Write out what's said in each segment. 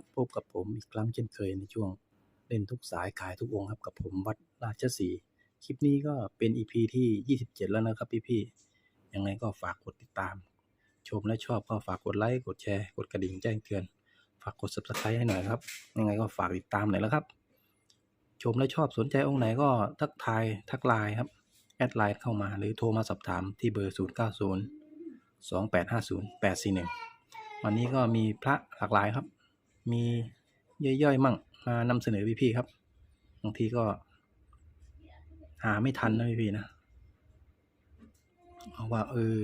บพบกับผมอีกครั้งเช่นเคยในช่วงเล่นทุกสายขายทุกองครับกับผมวัดราชสีคลิปนี้ก็เป็น EP ที่ 27 แล้วนะครับพี่ๆยังไงก็ฝากกดติดตาม ชมและชอบก็ฝากกดไลค์กดแชร์กดกระดิ่งแจ้งเตือน ฝากกด subscribe ให้หน่อยครับ ยังไงก็ฝากติดตามหน่อยแล้วครับ ชมและชอบสนใจองค์ไหนก็ทักทายทักไลน์ครับแอดไลน์เข้ามาหรือโทรมาสอบถามที่เบอร์ 0 9 0 2 8 5 0 8 4 1 วันนี้ก็มีพระหลากหลายครับ มีย่อยๆมั่งมานำเสนอพี่ๆครับบางทีก็ หาไม่ทันนะพี่ๆนะเอาว่าเออ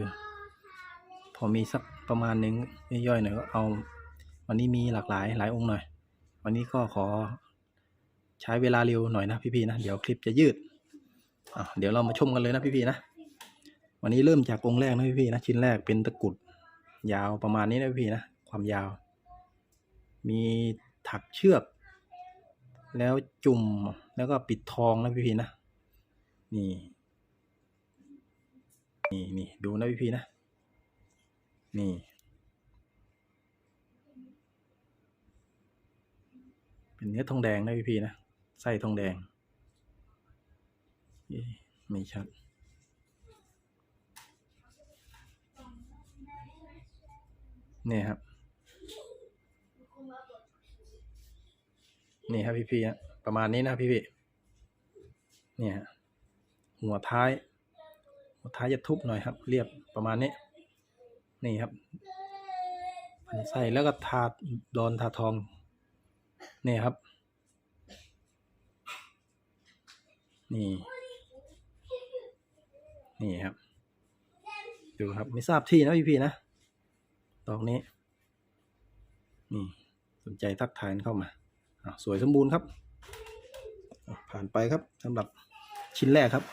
พอมีสักประมาณหนึงย่อยๆหน่อยก็เอา วันนี้มีหลากหลายหลายองค์หน่อย วันนี้ก็ขอใช้เวลาเร็วหน่อยนะพี่ๆนะเดี๋ยวคลิปจะยืดเดี๋ยวเรามาชมกันเลยนะพี่ๆนะวันนี้เริ่มจากองค์แรกนะพี่ๆนะชิ้นแรกเป็นตะกุดยาวประมาณนี้นะพี่ๆนะความยาว มีถักเชือก แล้วจุ่มแล้วก็ปิดทองนะพี่ๆนะ นี่ นี่นี่ดูนะพี่ๆนะ นี่ เป็นเนื้อทองแดงนะพี่พีนะ ไส้ทองแดง ไม่ชัดเนี่ยครับ นี่ครับพี่พี่ฮะประมาณนี้นะพี่พี่เนี่ยหัวท้าย หัวท้ายจะทุบหน่อยครับ เรียบประมาณนี้ นี่ครับพันไส้แล้วก็ทาดอนทาทองนี่ครับ นี่ นี่ครับ ดูครับไม่ทราบที่นะพี่พี่นะดอกนี้ นี่ สนใจทักทายเข้ามา สวยสมบูรณ์ครับ ผ่านไปครับสำหรับชิ้นแรกครับ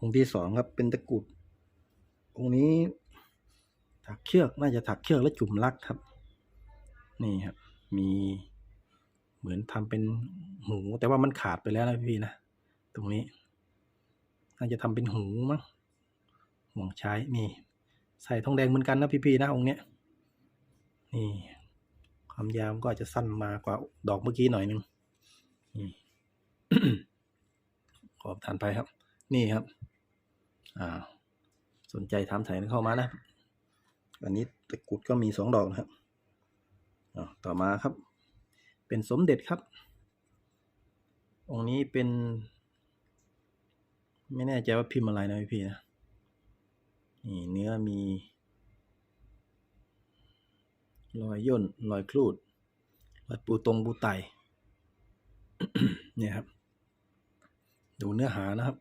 องค์ที่สองครับเป็นตะกรุดองค์นี้ถักเชือกน่าจะถักเชือกแล้วจุ่มลักครับ นี่ครับ มี เหมือนทำเป็นหู แต่ว่ามันขาดไปแล้วนะพี่นะ ตรงนี้ น่าจะทำเป็นหูมั้งห่วงใช้นี่ ใส่ทองแดงเหมือนกันนะพี่ๆนะองค์เนี้ยนี่ความยาวก็อาจจะสั้นมากว่าดอกเมื่อกี้หน่อยนึงนี่ขอบทานไปครับ นี่ครับ อ่า สนใจถามถ่ายเข้ามานะ อันนี้ตะกุดก็มีสองดอกนะครับต่อมาครับ เป็นสมเด็จครับ องค์นี้เป็น ไม่แน่ใจว่าพิมพ์อะไรนะพี่นะนี่เนื้อมี รอยย่นรอยครูดรอยปูตรงปูไตเนี่ยครับ ดูเนื้อหานะครับ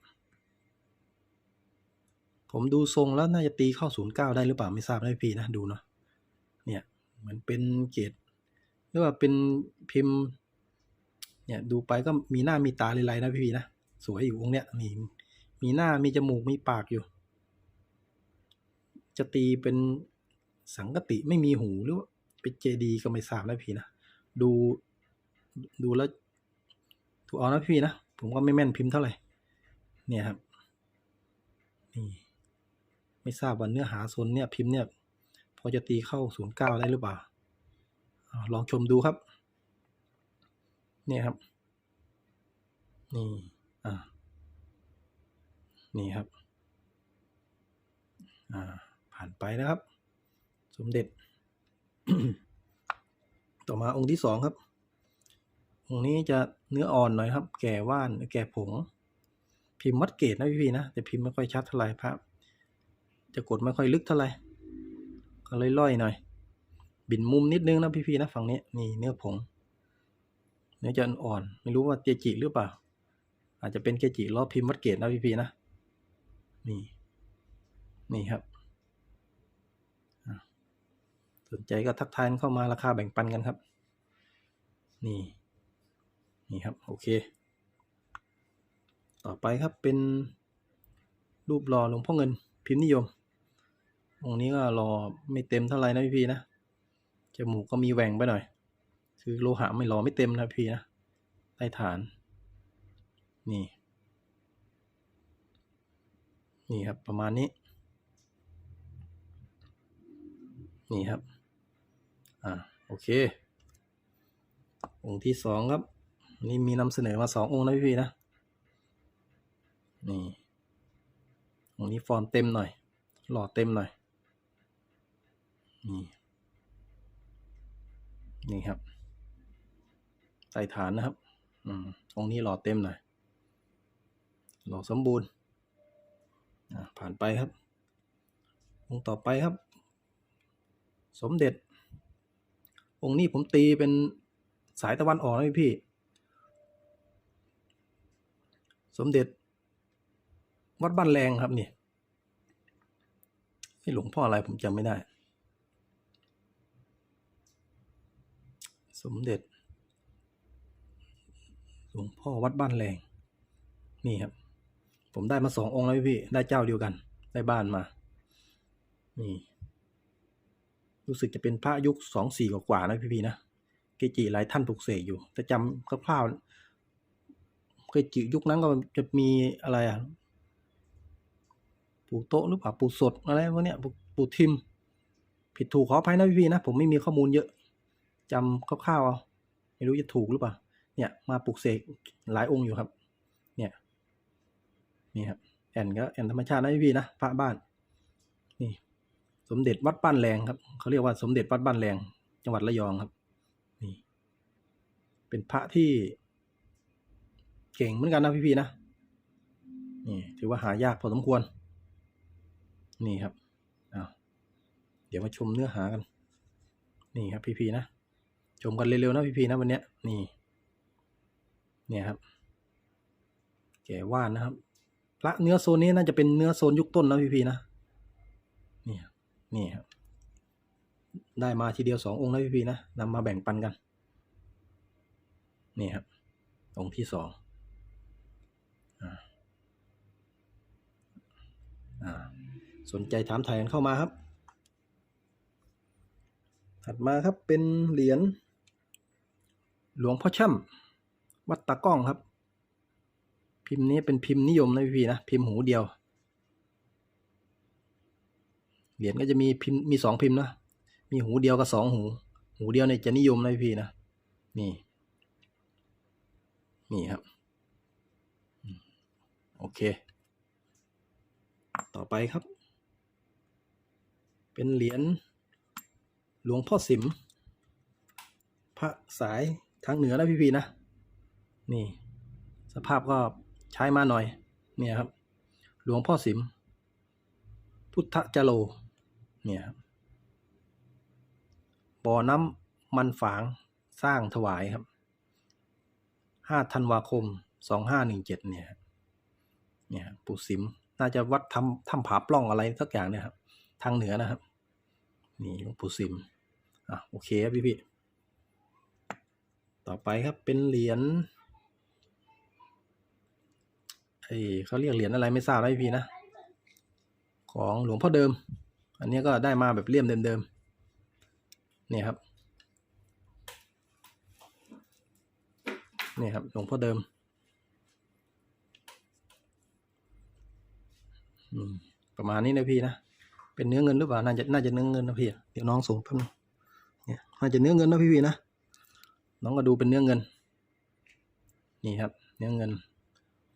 ผมดูทรงแล้วน่าจะตีเข้าศูนย์เก้าได้หรือเปล่าไม่ทราบนะพี่นะ ดูเนาะเนี่ย เหมือนเป็นเกรด รือว่าเป็นพิมพ์ เนี่ยดูไปก็มีหน้ามีตาลายๆนะพี่ๆนะสวยอยู่องค์เนี้ยนี่มีหน้ามีจมูกมีปากอยู่ จะตีเป็นสังกติไม่มีหูหรือว่าเป็นเจดีก็ไม่ทราบนะพี่นะดูดูแล้วถูกเอานะพี่นะผมก็ไม่แม่นพิมพ์เท่าไหร่เนี่ยครับนี่ไม่ทราบว่าเนื้อหาโซนเนี่ยพิมพ์เนี่ย พอจะตีเข้าศูนย์เก้าได้หรือเปล่า ลองชมดูครับ เนี่ยครับ นี่อ่านี่ครับอ่าผ่านไปนะครับ สมเด็จ ต่อมาองค์ที่สองครับ องค์นี้จะเนื้ออ่อนหน่อยครับ แก่ว่าน แก่ผง พิมพ์วัดเกตนะพี่ๆนะ แต่พิมพ์ไม่ค่อยชัดเท่าไหร่พระจะกดไม่ค่อยลึกเท่าไหร่ก็เลยล่อยหน่อย บินมุมนิดนึงนะพี่ๆนะฝั่งนี้นี่เนื้อผง เนื้อจะอ่อนๆไม่รู้ว่าเจจิหรือเปล่า อาจจะเป็นเกจิล้อพิมพ์วัดเกตนะพี่ๆนะนี่นี่ครับสนใจก็ทักทายเข้ามาราคาแบ่งปันกันครับ นี่ นี่ครับ โอเค ต่อไปครับเป็นรูปหล่อหลวงพ่อเงินพิมพ์นิยมองนี้ก็รอไม่เต็มเท่าไหร่นะพี่ๆนะ จมูกก็มีแหว่งไปหน่อย คือโลหะไม่รอไม่เต็มนะพี่นะใต้ฐาน นี่ นี่ครับประมาณนี้ นี่ครับ อ่าโอเค องค์ที่สองครับ นี่มีนำเสนอมาสององค์นะพี่นะ นี่องค์นี้ฟอร์มเต็มหน่อย หล่อเต็มหน่อย นี่ นี่ครับ ใส่ฐานนะครับ อืมองนี้หล่อเต็มหน่อยหล่อสมบูรณ์ผ่านไปครับ องค์ต่อไปครับ สมเด็จ องค์นี้ผมตีเป็นสายตะวันออกนะพี่พี่สมเด็จ วัดบ้านแรงครับนี่ให้หลวงพ่ออะไรผมจำไม่ได้ สมเด็จหลวงพ่อวัดบ้านแรง นี่ครับ ผมได้มาสององค์แล้วพี่ ได้เจ้าเดียวกัน ได้บ้านมา นี่ รู้สึกจะเป็นพระยุคสองสี่กว่าๆนะพี่พี่นะ เกจิหลายท่านปลุกเสกอยู่ แต่จำคร่าวๆเกจิยุคนั้นก็จะมีอะไรอะ ปู่โต๊ะหรือเปล่าปู่สดอะไรพวกเนี้ยปู่ทิม ผิดถูกขออภัยนะพี่พี่นะ ผมไม่มีข้อมูลเยอะ จำคร่าวๆเอาไม่รู้จะถูกหรือเปล่า เนี่ยมาปลุกเสกหลายองค์อยู่ครับ เนี่ย นี่ครับแอนก็แอนธรรมชาตินะพี่พี่นะพระบ้าน นี่ สมเด็จวัดบ้านแรงครับเขาเรียกว่าสมเด็จวัดบ้านแรง จังหวัดระยองครับ นี่ เป็นพระที่เก่งเหมือนกันนะพี่พี่ๆนะนี่ถือว่าหายากพอสมควร นี่ครับเดี๋ยวมาชมเนื้อหากัน นี่ครับพี่พี่ๆนะ ชมกันเร็วๆนะพี่พี่ๆนะวันเนี้ยนี่เนี่ยครับแก่ว่านนะครับพระเนื้อโซนนี้น่าจะเป็นเนื้อโซนยุคต้นนะพี่พี่ๆนะนี่นี่ครับได้มาทีเดียวสององค์นะพี่พี่ๆนะนำมาแบ่งปันกันนี่ครับองค์ที่สองอ่าอ่าสนใจถามไทยกันเข้ามาครับ ถัดมาครับเป็นเหรียญ หลวงพ่อช่ำวัดตากล้องครับ พิมพ์นี้เป็นพิมพ์นิยมนะพี่นะพิมพ์หูเดียว เหรียญก็จะมีพิมพ์มีสองพิมพ์นะมีหูเดียวกับสองหู หูเดียวเนี่ยจะนิยมนะพี่นะนี่นี่ครับโอเค ต่อไปครับ เป็นเหรียญหลวงพ่อสิม พระสาย ทางเหนือนะพี่ๆนะ นี่ สภาพก็ใช้มาหน่อย เนี่ยครับ หลวงพ่อสิม พุทธจโล เนี่ยครับบ่อน้ำมันฝางสร้างถวายครับห้าธันวาคมสองห้าหนึ่งเจ็ดเนี่ย เนี่ยปู่สิม น่าจะวัดทำทำผาปล้องอะไรสักอย่างเนี่ยครับ ทางเหนือนะครับ นี่หลวงปู่สิม อะ โอเคครับพี่พี่ๆ ต่อไปครับเป็นเหรียญไอเขาเรียกเหรียญอะไรไม่ทราบนะพี่นะ ของหลวงพ่อเดิม อันนี้ก็ได้มาแบบเลี่ยมเดิมๆเนี่ยครับนี่ครับหลวงพ่อเดิมประมาณนี้นะพี่นะ เป็นเนื้อเงินหรือเปล่า น่าจะ น่าจะเนื้อเงินนะพี่ เดี๋ยวน้องส่งแป๊บนึงเนี่ย น่าจะเนื้อเงินนะพี่พี่นะ น้องก็ดูเป็นเนื้อเงิน นี่ครับ เนื้อเงิน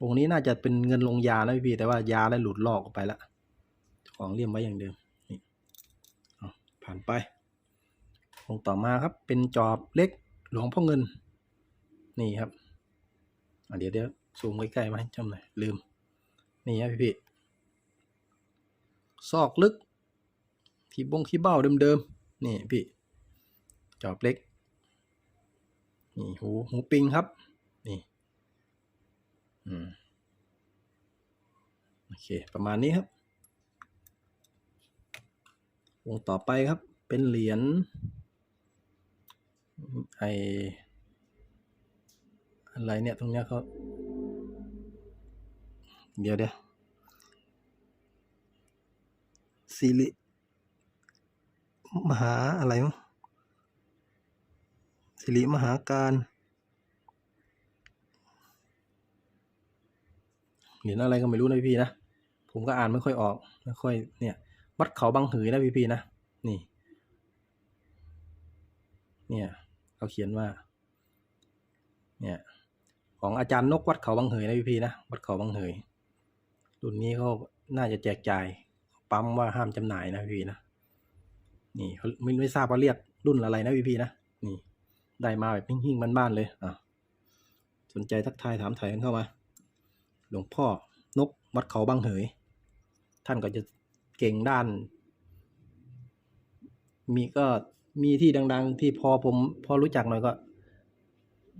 องค์นี้น่าจะเป็นเงินลงยานะพี่พี่แต่ว่ายาได้หลุดลอกออกไปแล้วของเลี่ยมไว้อย่างเดิมนี่ผ่านไปองค์ต่อมาครับ เป็นจอบเล็กหลวงพ่อเงิน นี่ครับอะเดี๋ยวเดี๋ยวซูมใกล้ๆมาให้จำหน่อยลืม นี่ครับพี่พี่ซอกลึกที่บงที่เบ้าเดิมๆนี่พี่จอบเล็ก นี่หูหูปิงครับ นี่ อืม โอเค ประมาณนี้ครับ วงต่อไปครับ เป็นเหรียญไออะไรเนี่ย ตรงเนี้ยเขาเดี๋ยวเดี๋ยวสิริมหาอะไรวะ สิริมหาการเหรียญอะไรก็ไม่รู้นะพี่นะ ผมก็อ่านไม่ค่อยออก ไม่ค่อยเนี่ย วัดเขาบางหือนะพี่ๆนะ นี่ เนี่ยเขาเขียนว่า เนี่ย ของอาจารย์นกวัดเขาบางเหยนะพี่ๆนะ วัดเขาบางเหยรุ่นนี้เขาน่าจะแจกจ่าย ปั๊มว่าห้ามจำหน่ายนะพี่นะ นี่เขาไม่ไม่ทราบว่าเรียกรุ่นอะไรนะพี่ๆนะ ได้มาแบบหิ่งๆบ้านๆเลยอะสนใจทักทายถามถ่ายกันเข้ามา หลวงพ่อนกวัดเขาบางเหย ท่านก็จะเก่งด้าน มีก็มีที่ดัง ๆ ที่พอผมพอรู้จักหน่อยก็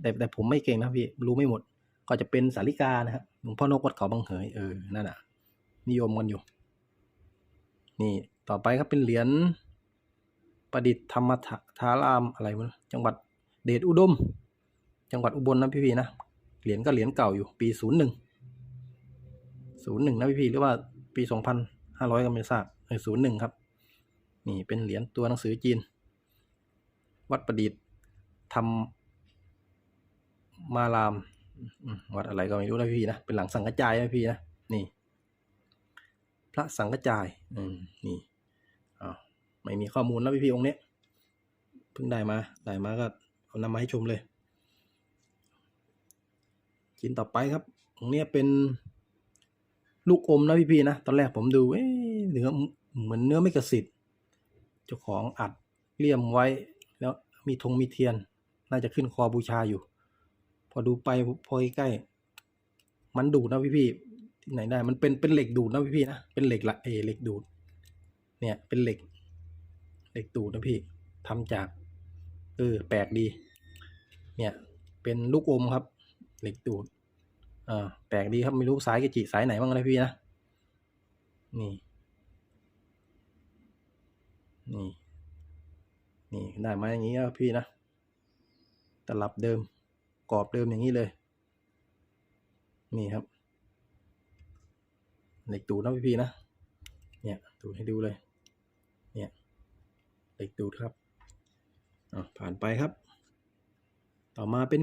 แต่แต่ผมไม่เก่งนะพี่รู้ไม่หมด ก็จะเป็นสาริกานะครับหลวงพ่อนกวัดเขาบางเหยเออนั่นน่ะ นิยมกันอยู่ นี่ต่อไปครับเป็นเหรียญประดิษฐ์ธรรมธารามอะไรวะจังหวัด เดชอุดม จังหวัดอุบลนะพี่ๆนะ เหรียญก็เหรียญเก่าอยู่ปีศูนย์หนึ่งศูนย์หนึ่งนะพี่ๆหรือว่าปีสองพันห้าร้อยก็ไม่ทราบเออศูนย์หนึ่งครับ นี่เป็นเหรียญตัวหนังสือจีน วัดประดิษฐ์ทำมาราม วัดอะไรก็ไม่รู้นะพี่นะ เป็นหลังสังกระจายนะพี่นะ นี่ พระสังกระจาย อืม นี่อ้าวไม่มีข้อมูลแล้วพี่ๆองค์เนี้ยเพิ่งได้มา ได้มาก็ เอานำมาให้ชมเลย ชิ้นต่อไปครับองเนี้ยเป็นลูกอมนะพี่ๆนะ ตอนแรกผมดูเอ๊เนื้อเหมือนเนื้อไม่กระสิทธิ์เจ้าของอัดเลี่ยมไว้ แล้วมีธงมีเทียน น่าจะขึ้นคอบูชาอยู่ พอดูไปพอใกล้มันดูดนะพี่ๆที่ไหนได้ มันเป็นเป็นเหล็กดูดนะพี่ๆนะ เป็นเหล็กละเอเหล็กดูด เนี่ยเป็นเหล็ก เหล็กดูดนะพี่ทำจาก เออ แปลกดี เนี่ย เป็นลูกอมครับ เหล็กดูดอ่าแปลกดีครับไม่รู้สายกจิสายไหนบ้างนะพี่นะ นี่ นี่ นี่ได้มาอย่างนี้ครับพี่นะ ตลับเดิม กรอบเดิมอย่างนี้เลย นี่ครับ เหล็กดูดนะพี่นะ เนี่ยดูให้ดูเลย เนี่ย เหล็กดูดครับ ผ่านไปครับ ต่อมาเป็น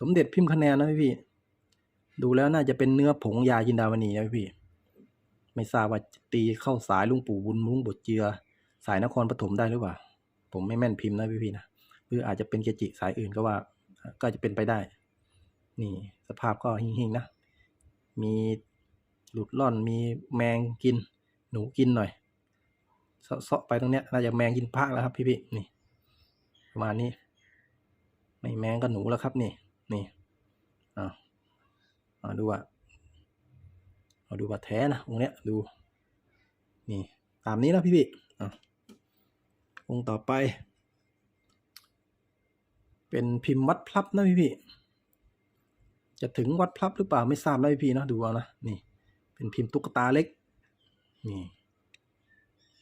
สมเด็จพิมพ์คะแนนนะพี่ๆดูแล้วน่าจะเป็นเนื้อผงยาจินดาวณีนะพี่ๆไม่ทราบว่าตีเข้าสายลุงปู่บุญมุ้งบทเจือ สายนครปฐมได้หรือเปล่า ผมไม่แม่นพิมพ์นะพี่ๆนะ หรืออาจจะเป็นเกจิสายอื่นก็ว่า ก็จะเป็นไปได้ นี่สภาพก็หิ่งๆนะ มีหลุดล่อน มีแมงกิน หนูกินหน่อยเซาะไปตรงเนี้ย น่าจะแมงกินพระแล้วครับพี่ๆนี่ ประมาณนี้ ไม่แมงก็หนูแล้วครับนี่นี่อ่าเอาดูว่าเอาดูว่าแท้นะองค์เนี้ยดูนี่ตามนี้นะพี่พี่อะองค์ต่อไป เป็นพิมพ์วัดพลับนะพี่พี่จะถึงวัดพลับหรือเปล่าไม่ทราบนะพี่พี่เนาะดูเอานะนี่เป็นพิมพ์ตุ๊กตาเล็กนี่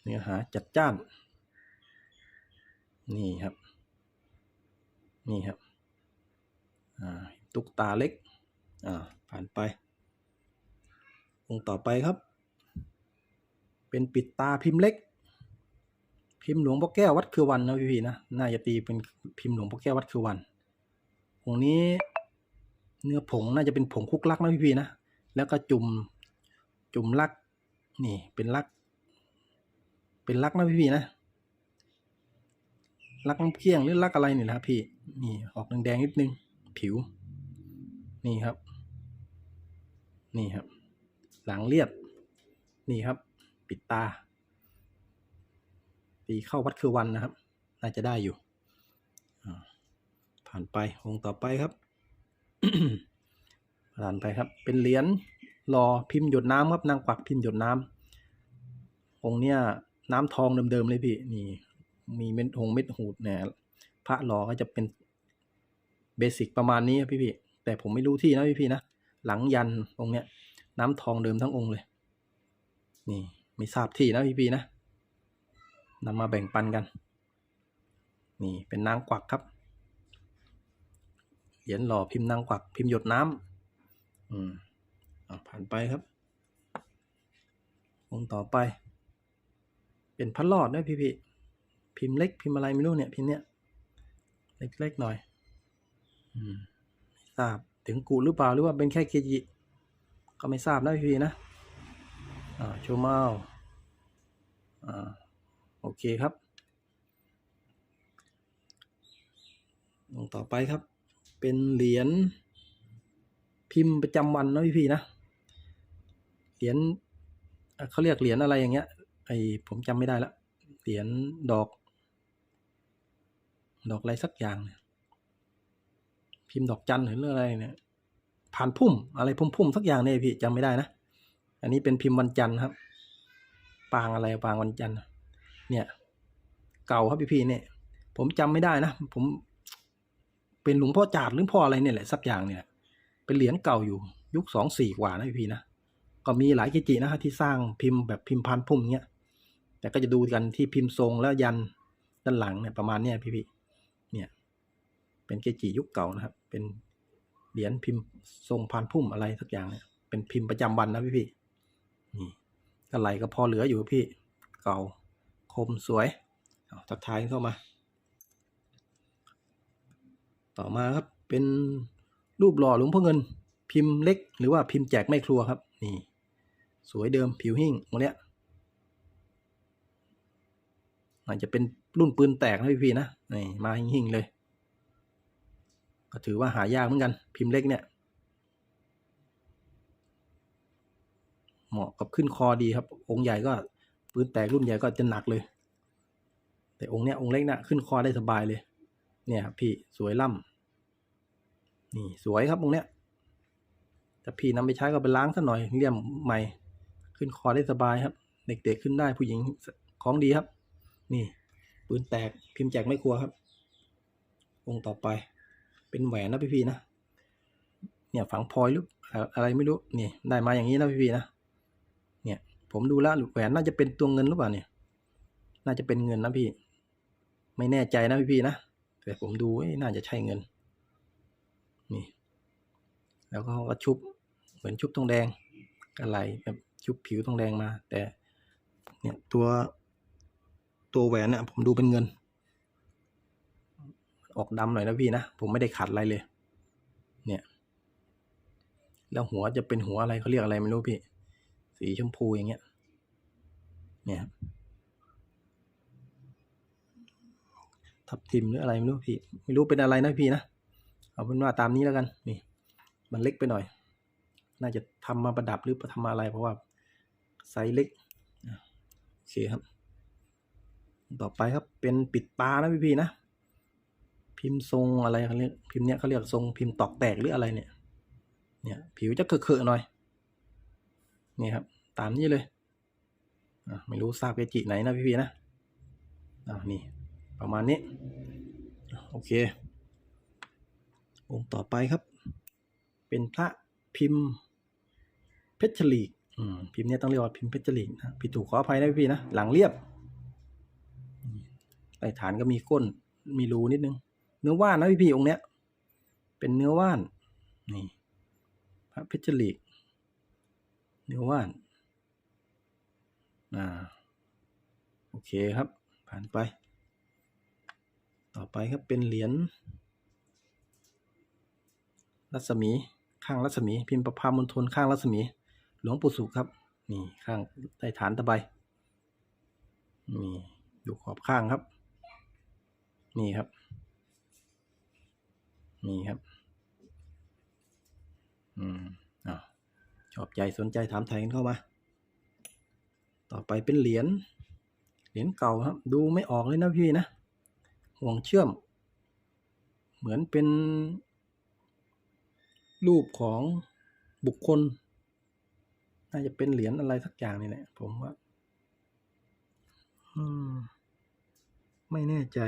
เนื้อหาจัดจ้าน นี่ครับ นี่ครับตุ๊กตาเล็กผ่านไปองค์ต่อไปครับ เป็นปิดตาพิมพ์เล็ก พิมพ์หลวงพ่อแก้ววัดคือวันนะพี่พี่ๆนะน่าจะตีเป็นพิมพ์หลวงพ่อแก้ววัดคือวันองค์นี้เนื้อผงน่าจะเป็นผงคุกลักนะพี่พี่ๆนะแล้วก็จุ่มจุ่มลักนี่เป็นลัก เป็นลักนะพี่พี่ๆนะลักน้ำเคี่ยงหรือลักอะไรนี่นะครับพี่ นี่ออกแดงๆนิดนึง ผิว นี่ครับ นี่ครับ หลังเรียบ นี่ครับ ปิดตา ตีเข้าวัดคือวันนะครับ น่าจะได้อยู่ ผ่านไปองค์ต่อไปครับ ผ่านไปครับ เป็นเหรียญรอพิมพ์หยดน้ำครับนางกวักพิมพ์หยดน้ำองค์เนี้ยน้ำทองเดิมๆเลยพี่ นี่ มีเม็ดหงเม็ดหูดเนี่ย พระหล่อก็จะเป็นเบสิกประมาณนี้ครับพี่แต่ผมไม่รู้ที่นะพี่ๆนะหลังยันองค์เนี้ยน้ำทองเดิมทั้งองค์เลย นี่ไม่ทราบที่นะพี่ๆนะนำมาแบ่งปันกัน นี่เป็นนางกวักครับเหรียญหล่อพิมพ์นางกวักพิมพ์หยดน้ำอืมอผ่านไปครับ องค์ต่อไป เป็นพัดลอดด้วยพี่ๆพิมพ์เล็กพิมพ์อะไรไม่รู้เนี่ยพิมพ์เนี้ย เล็กๆหน่อย อืมไม่ทราบถึงกูหรือเปล่าหรือว่าเป็นแค่เคจิก็ไม่ทราบนะพี่ๆนะอ่าชูเมาอ่าโอเคครับลงต่อไปครับ เป็นเหรียญพิมพ์ประจำวันนะพี่พี่ๆนะเหรียญอะเขาเรียกเหรียญอะไรอย่างเงี้ยไอผมจำไม่ได้ละเหรียญดอก ดอกอะไรสักอย่างเนี่ยพิมพ์ดอกจันหรือเรื่องอะไรเนี่ย ผ่านพุ่มอะไรพุ่มๆสักอย่างเนี่ยพี่จำไม่ได้นะ อันนี้เป็นพิมพ์วันจันทร์ครับ ปางอะไรปางวันจันทร์เนี่ย เก่าครับพี่พี่เนี่ย ผมจำไม่ได้นะ ผม เป็นหลวงพ่อจาดหรือพ่ออะไรเนี่ยแหละสักอย่างเนี่ย เป็นเหรียญเก่าอยู่ ยุคสองสี่กว่านะพี่พี่นะ ก็มีหลายกิจินะฮะที่สร้างพิมพ์แบบพิมพ์พันพุ่มเนี้ย แต่ก็จะดูกันที่พิมพ์ทรงแล้วยันด้านหลังเนี่ยประมาณเนี้ยพี่พี่ เป็นเกจิยุคเก่านะครับ เป็นเหรียญพิมพ์ทรงพันพุ่มอะไรสักอย่างเนี่ยเป็นพิมพ์ประจำวันนะพี่พี่นี่ก็ไหลก็พอเหลืออยู่พี่ เก่าคมสวยทักทายเข้ามา ต่อมาครับเป็นรูปหล่อหลวงพ่อเงิน พิมพ์เล็ก หรือว่าพิมพ์แจกไม่ครัวครับ นี่ สวยเดิมผิวหิ่งตรงเนี้ยอาจจะเป็นรุ่นปืนแตกนะพี่ๆนะนี่มาหิ่งเลย ก็ถือว่าหายากเหมือนกันพิมพ์เล็กเนี่ย เหมาะกับขึ้นคอดีครับ องค์ใหญ่ก็ปืนแตกรุ่นใหญ่ก็จะหนักเลย แต่องค์เนี้ยองค์เล็กน่ะขึ้นคอได้สบายเลย เนี่ยครับพี่สวยล่ำนี่สวยครับองค์เนี้ยแต่พี่นำไปใช้ก็ไปล้างซะหน่อยเลี่ยมใหม่ ขึ้นคอได้สบายครับ เด็กๆขึ้นได้ผู้หญิงของดีครับ นี่ปืนแตกพิมพ์แจกไม่กลัวครับ องค์ต่อไป เป็นแหวนนะพี่ๆนะ เนี่ยฝังพลอยหรืออะไรไม่รู้นี่ได้มาอย่างนี้นะพี่ๆนะ เนี่ยผมดูแล้วแหวนน่าจะเป็นตัวเงินหรือเปล่าเนี่ย น่าจะเป็นเงินนะพี่ ไม่แน่ใจนะพี่ๆนะ แต่ผมดูเอ้น่าจะใช่เงิน นี่ แล้วก็เขาก็ชุบเหมือนชุบทองแดงอะไรแบบชุบผิวทองแดงมา แต่ เนี่ยตัวตัวแหวนเนี่ยผมดูเป็นเงิน ออกดำหน่อยนะพี่นะ ผมไม่ได้ขัดอะไรเลย เนี่ย แล้วหัวจะเป็นหัวอะไรเขาเรียกอะไรไม่รู้พี่ สีชมพูอย่างเงี้ย เนี่ยทับทิมหรืออะไรไม่รู้พี่ ไม่รู้เป็นอะไรนะพี่นะ เอาเป็นว่าตามนี้แล้วกัน นี่ มันเล็กไปหน่อย น่าจะทำมาประดับหรือทำมาอะไรเพราะว่าไซส์เล็ก โอเคครับ ต่อไปครับเป็นปิดตานะพี่พี่ๆนะ พิมพ์ทรงอะไรเขาเรียกพิมพ์เนี้ยเขาเรียกทรงพิมพ์ตอกแตกหรืออะไรเนี่ย เนี่ยผิวจะเคอะๆหน่อย นี่ครับ ตามนี้เลยไม่รู้ทราบเกจิไหนนะพี่ๆนะอ่านี่ ประมาณนี้ โอเค องค์ต่อไปครับ เป็นพระพิมพ์เพชรลีกพิมพ์เนี้ยต้องเรียกว่าพิมพ์เพชรลีกนะพี่ถูกขออภัยนะพี่ๆนะ หลังเรียบใต้ฐานก็มีก้น มีรูนิดนึง เนื้อว่านนะพี่ๆองค์เนี้ย เป็นเนื้อว่าน นี่ พระเพชรลีก เนื้อว่าน อ่า โอเคครับ ผ่านไป ต่อไปครับเป็นเหรียญรัศมี ข้างรัศมี พิมพ์ประพามณฑลข้างรัศมี หลวงปู่สุขครับ นี่ข้างใต้ฐานตะไบนี่อยู่ขอบข้างครับ นี่ครับ นี่ครับ อืมอ่าชอบใจสนใจถามไทยกันเข้ามา ต่อไปเป็นเหรียญ เหรียญเก่าครับ ดูไม่ออกเลยนะพี่นะ ห่วงเชื่อม เหมือนเป็น รูปของบุคคล น่าจะเป็นเหรียญอะไรสักอย่างนี่แหละผมว่า อืม ไม่แน่ใจ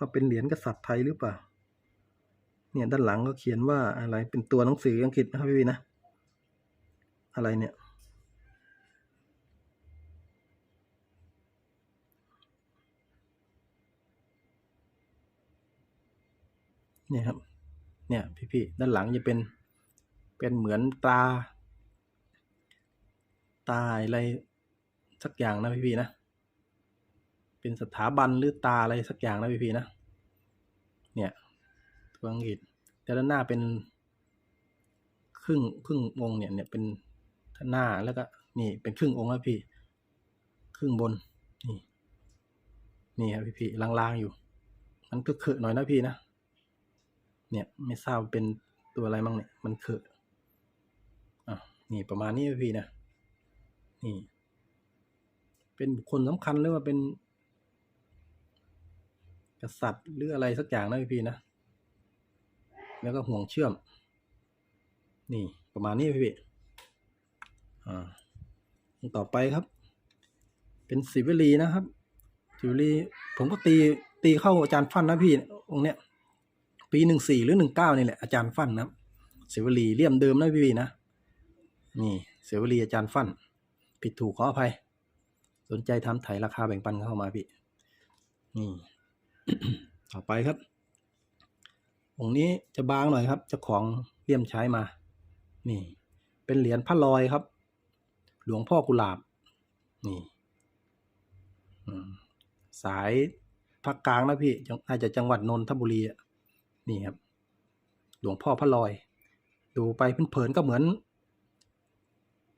ว่าเป็นเหรียญกษัตริย์ไทยหรือเปล่า เนี่ยด้านหลังก็เขียนว่าอะไรเป็นตัวหนังสืออังกฤษนะครับพี่นะ อะไรเนี่ยเนี่ยครับ เนี่ยพี่ๆด้านหลังจะเป็น เป็นเหมือนตา ตาอะไรสักอย่างนะพี่ๆนะ เป็นสถาบันหรือตาอะไรสักอย่างนะพี่ๆนะ เนี่ยตัวอังกฤษแต่ด้านหน้าเป็นครึ่งครึ่งองค์เนี่ยเนี่ยเป็นหน้าแล้วก็นี่เป็นครึ่งองค์แล้วพี่ ครึ่งบน นี่ นี่ครับพี่พี่ลางๆอยู่ มันก็เขอะหน่อยนะพี่นะ เนี่ยไม่ทราบเป็นตัวอะไรมั่งเนี่ย มันเขอะอะนี่ประมาณนี้พี่นะ นี่ เป็นบุคคลสำคัญหรือว่าเป็น กษัตริย์หรืออะไรสักอย่างนะพี่พี่นะ แล้วก็ห่วงเชื่อม นี่ประมาณนี้พี่พี่อ่าต่อไปครับ เป็นสิวลีนะครับ สิวลีผมก็ตีตีเข้าอาจารย์ฟันนะพี่องค์เนี้ยปีหนึ่งสี่หรือหนึ่งเก้านี่แหละอาจารย์ฟันนะครับสิวลีเลี่ยมเดิมนะพี่พี่นะนี่สิวลีอาจารย์ฟันผิดถูกขออภัย สนใจทำไถราคาแบ่งปันเข้ามาพี่นี่ ต่อไปครับองค์นี้จะบางหน่อยครับเจ้าของเลี่ยมใช้มา นี่ เป็นเหรียญพระลอยครับ หลวงพ่อกุหลาบ นี่สายภาคกลางนะพี่จังน่าจะจังหวัดนนทบุรีนี่ครับ หลวงพ่อพระลอย ดูไปเผินๆก็เหมือน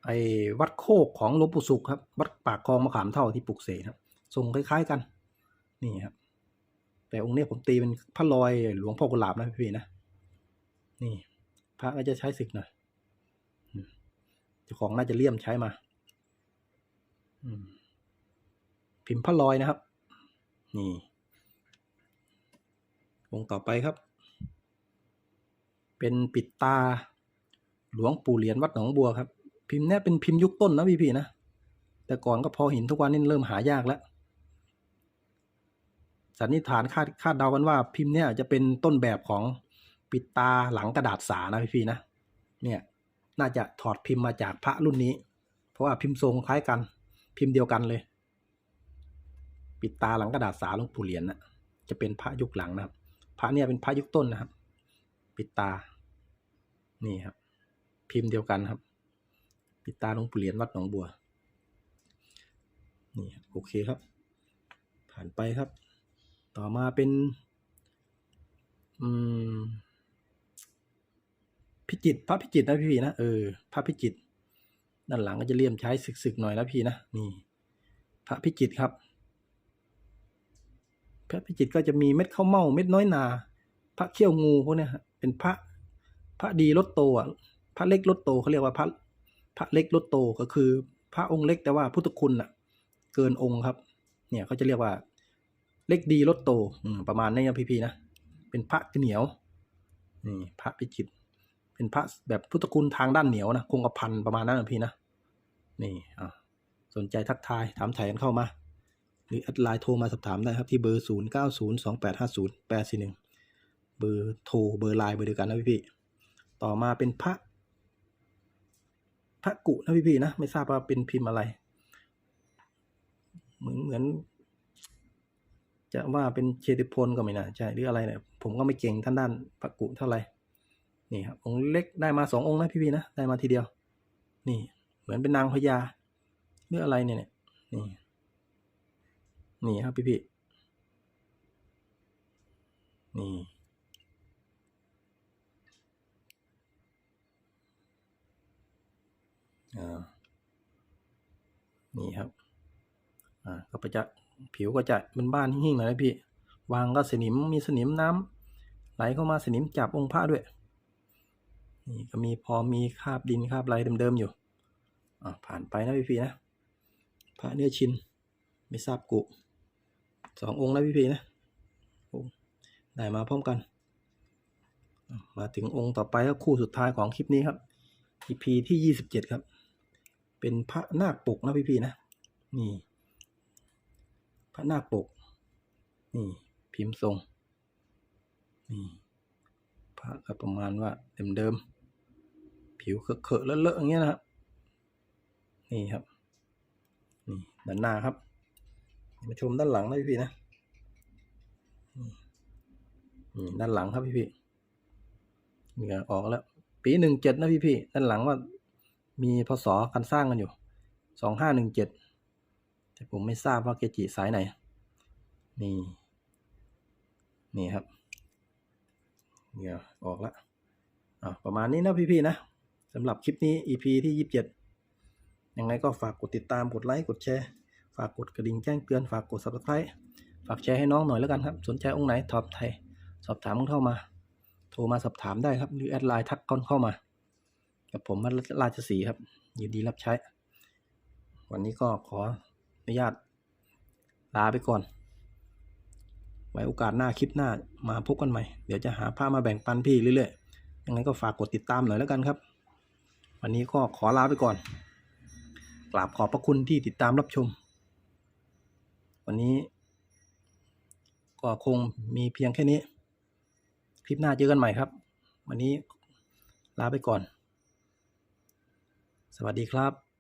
ไอ้วัดโคกของหลวงปู่สุขครับ วัดปากคลองมะขามเท่าที่ปลูกเสกครับทรงคล้าย ๆกัน นี่ครับ แต่องค์นี้ผมตีเป็นพระลอยหลวงพ่อกุหลาบนะพี่ๆนะ นี่พระก็จะใช้ศึกหน่อยเจ้าของน่าจะเลี่ยมใช้มาพิมพ์พระลอยนะครับ นี่องค์ต่อไปครับ เป็นปิดตา หลวงปู่เหรียญวัดหนองบัวครับ พิมพ์เนี้ยเป็นพิมพ์ยุคต้นนะพี่ๆนะ แต่ก่อนก็พอห็นทุกวันนี้เริ่มหายากแล้ว สันนิษฐานคาดคาดเดากันว่าพิมพ์เนี่ยจะเป็นต้นแบบของปิดตาหลังกระดาษสานะพี่ๆนะเนี่ยน่าจะถอดพิมพ์มาจากพระรุ่นนี้ เพราะว่าพิมพ์ทรงคล้ายกัน พิมพ์เดียวกันเลย ปิดตาหลังกระดาษสาหลวงปู่เหรียญนะจะเป็นพระยุคหลังนะครับ พระเนี่ยเป็นพระยุคต้นนะครับ ปิดตานี่ครับ พิมพ์เดียวกันครับ ปิดตาหลวงปู่เหรียญวัดหนองบัวนี่โอเคครับ ผ่านไปครับ ต่อมาเป็นพิจิตพระพิจิตนะพี่นะเออพระพิจิตด้านหลังก็จะเลี่ยมใช้ศึกๆหน่อยนะพี่นะนี่ พระพิจิตครับ พระพิจิตก็จะมีเม็ดข้าวเม่าเม็ดน้อยนา พระเขี้ยวงูพวกเนี้ยฮะเป็นพระพระดีรถโตอะพระเล็กรถโตเขาเรียกว่าพระพระเล็กรถโตก็คือ พระองค์เล็กแต่ว่าพุทธคุณอะ เกินองค์ครับ เนี่ยเขาจะเรียกว่า เล็กดีรถโตประมาณนี้นะพี่ๆนะ เป็นพระเหนียวนี่พระพิจิตรเป็นพระแบบพุทธคุณทางด้านเหนียวนะคงกระพันประมาณนั้นนะพี่นะ นี่อะสนใจทักทายถามถ่ายกันเข้ามา หรือแอดไลน์โทรมาสอบถามได้ครับที่เบอร์ 0 9 0 2 8 5 0 8 4 1 เบอร์โทรเบอร์ไลน์เบอร์เดียวกันนะพี่ๆต่อมาเป็นพระพระกุนะพี่ๆนะ ไม่ทราบว่าเป็นพิมพ์อะไร เหมือนเหมือน จะว่าเป็นเชติพลก็ไม่น่าใช่หรืออะไรเนี่ยผมก็ไม่เก่งท่านด้านพระกุเท่าไหร่นี่ครับองค์เล็กได้มาสององค์นะพี่ๆนะได้มาทีเดียว นี่ เหมือนเป็นนางพญาหรืออะไรเนี่ยเนี่ยนี่นี่ครับพี่ๆนี่อ่านี่ครับอ่าก็ประจะ ผิวก็จะเป็นบ้านหิ่งๆหน่อยนะพี่ วางก็สนิมมีสนิมน้ำไหลเข้ามาสนิมจับองค์พระด้วย นี่ก็มีพอมีคราบดินคราบอะไรเดิมๆอยู่อ่าผ่านไปนะพี่พี่นะพระเนื้อชินไม่ทราบกุสององค์นะพี่พี่นะได้มาพร้อมกัน มาถึงองค์ต่อไปก็คู่สุดท้ายของคลิปนี้ครับ EP ที่ยี่สิบเจ็ดครับ เป็นพระนาคปกนะพี่พี่นะนี่ พระหน้าปก นี่พิมพ์ทรง นี่พระก็ประมาณว่าเดิมๆ ผิวเคอะๆเลอะๆอย่างเงี้ยนะครับ นี่ครับ นี่ด้านหน้าครับ มาชมด้านหลังนะพี่พี่ๆนะนี่ด้านหลังครับพี่พี่ๆเหงื่อออกแล้ว ปีหนึ่งเจ็ดนะพี่พี่ด้านหลังว่า มีพศการสร้างกันอยู่สองห้าหนึ่งเจ็ด แต่ผมไม่ทราบว่าเกจิสายไหน นี่ นี่ครับเหงื่อออกแล้วอะประมาณนี้นะพี่ๆนะสำหรับคลิปนี้ EP ที่ยี่สิบเจ็ดยังไงก็ฝากกดติดตามกดไลค์กดแชร์ ฝากกดกระดิ่งแจ้งเตือนฝากกด subscribe ฝากแชร์ให้น้องหน่อยแล้วกันครับ สนใจองค์ไหนตอบไทย สอบถามเข้ามา โทรมาสอบถามได้ครับ หรือแอดไลน์ทักก้อนเข้ามา กับผมวัดราชสีครับ ยินดีรับใช้ วันนี้ก็ขอ อนุญาตลาไปก่อน ไว้โอกาสหน้าคลิปหน้ามาพบกันใหม่ เดี๋ยวจะหาผ้ามาแบ่งปันพี่เรื่อยๆ ยังไงก็ฝากกดติดตามหน่อยแล้วกันครับ วันนี้ก็ขอลาไปก่อน กราบขอบพระคุณที่ติดตามรับชม วันนี้ ก็คงมีเพียงแค่นี้ คลิปหน้าเจอกันใหม่ครับ วันนี้ลาไปก่อน สวัสดีครับ